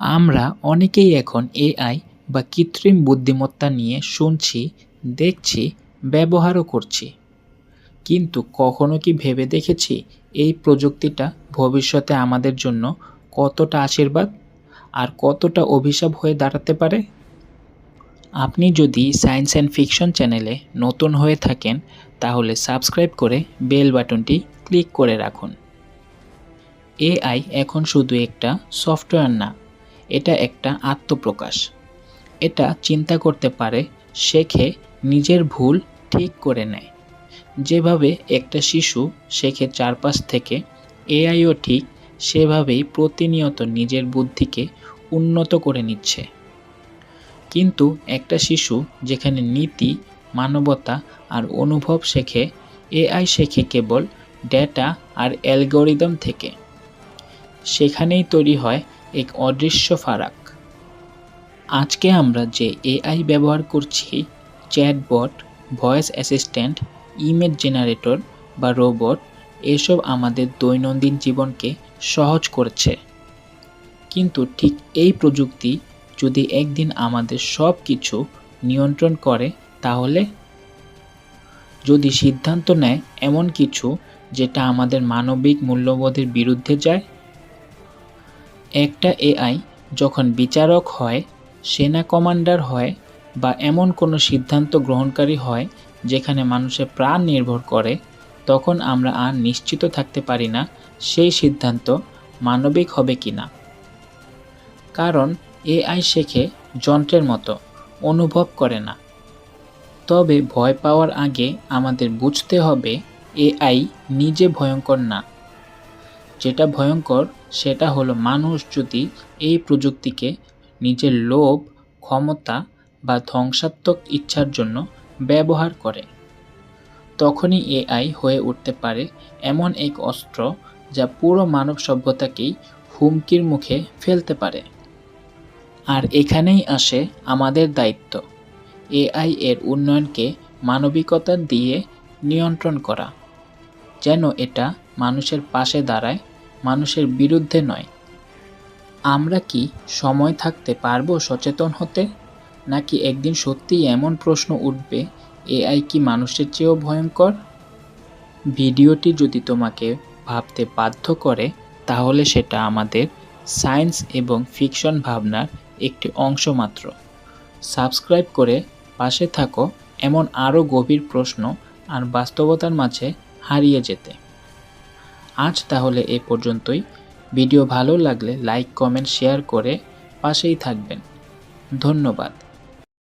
আমরা অনেকেই এখন এআই বা কৃত্রিম বুদ্ধিমত্তা নিয়ে শুনছি, দেখছি, ব্যবহারও করছি। কিন্তু কখনো কি ভেবে দেখেছি এই প্রযুক্তিটা ভবিষ্যতে আমাদের জন্য কতটা আশীর্বাদ আর কতটা অভিশাপ হয়ে দাঁড়াতে পারে? আপনি যদি সায়েন্স অ্যান্ড ফিকশন চ্যানেলে নতুন হয়ে থাকেন, তাহলে সাবস্ক্রাইব করে বেল বাটনটি ক্লিক করে রাখুন। এআই এখন শুধু একটা সফটওয়্যার না এটা একটা আত্মপ্রকাশ। এটা চিন্তা করতে পারে শেখে নিজের ভুল ঠিক করে নেয়। যেভাবে একটা শিশু শেখে চারপাশ থেকে এআইও ঠিক সেভাবেই প্রতিনিয়ত নিজের বুদ্ধিকে উন্নত করে নিচ্ছে। কিন্তু একটা শিশু যেখানে নীতি, মানবতা আর অনুভব শেখে এআই শেখে কেবল ডেটা আর অ্যালগোরিদম থেকে। সেখানেই তৈরি হয় এক অদৃশ্য ফারাক। আজকে আমরা যে এআই ব্যবহার করছি, chatbot, voice assistant, image generator বা রোবট, এসব আমাদের দৈনন্দিন জীবনকে সহজ করছে। কিন্তু ঠিক এই প্রযুক্তি যদি একদিন আমাদের সব কিছু নিয়ন্ত্রণ করে, তাহলে? যদি সিদ্ধান্ত নেয় এমন কিছু যেটা আমাদের মানবিক মূল্যবোধের বিরুদ্ধে যায় একটা এআই যখন বিচারক হয়, সেনা কমান্ডার হয় বা এমন কোনো সিদ্ধান্ত গ্রহণকারী হয় যেখানে মানুষের প্রাণ নির্ভর করে, তখন আমরা আর নিশ্চিত থাকতে পারি না সেই সিদ্ধান্ত মানবিক হবে কি না কারণ এআই শেখে যন্ত্রের মতো, অনুভব করে না। তবে ভয় পাওয়ার আগে আমাদের বুঝতে হবে এআই নিজে ভয়ঙ্কর না। যেটা ভয়ঙ্কর, সেটা হলো মানুষ যদি এই প্রযুক্তিকে নিজের লোভ, ক্ষমতা বা ধ্বংসাত্মক ইচ্ছার জন্য ব্যবহার করে, তখনই এআই হয়ে উঠতে পারে এমন এক অস্ত্র যা পুরো মানব সভ্যতাকেই হুমকির মুখে ফেলতে পারে। আর এখানেই আসে আমাদের দায়িত্ব, এআই এর উন্নয়নকে মানবিকতা দিয়ে নিয়ন্ত্রণ করা। যেন এটা মানুষের পাশে দাঁড়ায়, মানুষের বিরুদ্ধে নয়। আমরা কি সময় থাকতে পারব সচেতন হতে? নাকি একদিন সত্যিই এমন প্রশ্ন উঠবে, এআই কি মানুষের চেয়েও ভয়ঙ্কর? ভিডিওটি যদি তোমাকে ভাবতে বাধ্য করে, তাহলে সেটা আমাদের সায়েন্স এবং ফিকশন ভাবনার একটি অংশ মাত্র। সাবস্ক্রাইব করে পাশে থাকো, এমন আরও গভীর প্রশ্ন আর বাস্তবতার মাঝে হারিয়ে যেতে। আজ তাহলে এ পর্যন্তই। ভিডিও ভালো লাগলে লাইক, কমেন্ট, শেয়ার করে পাশেই থাকবেন। ধন্যবাদ।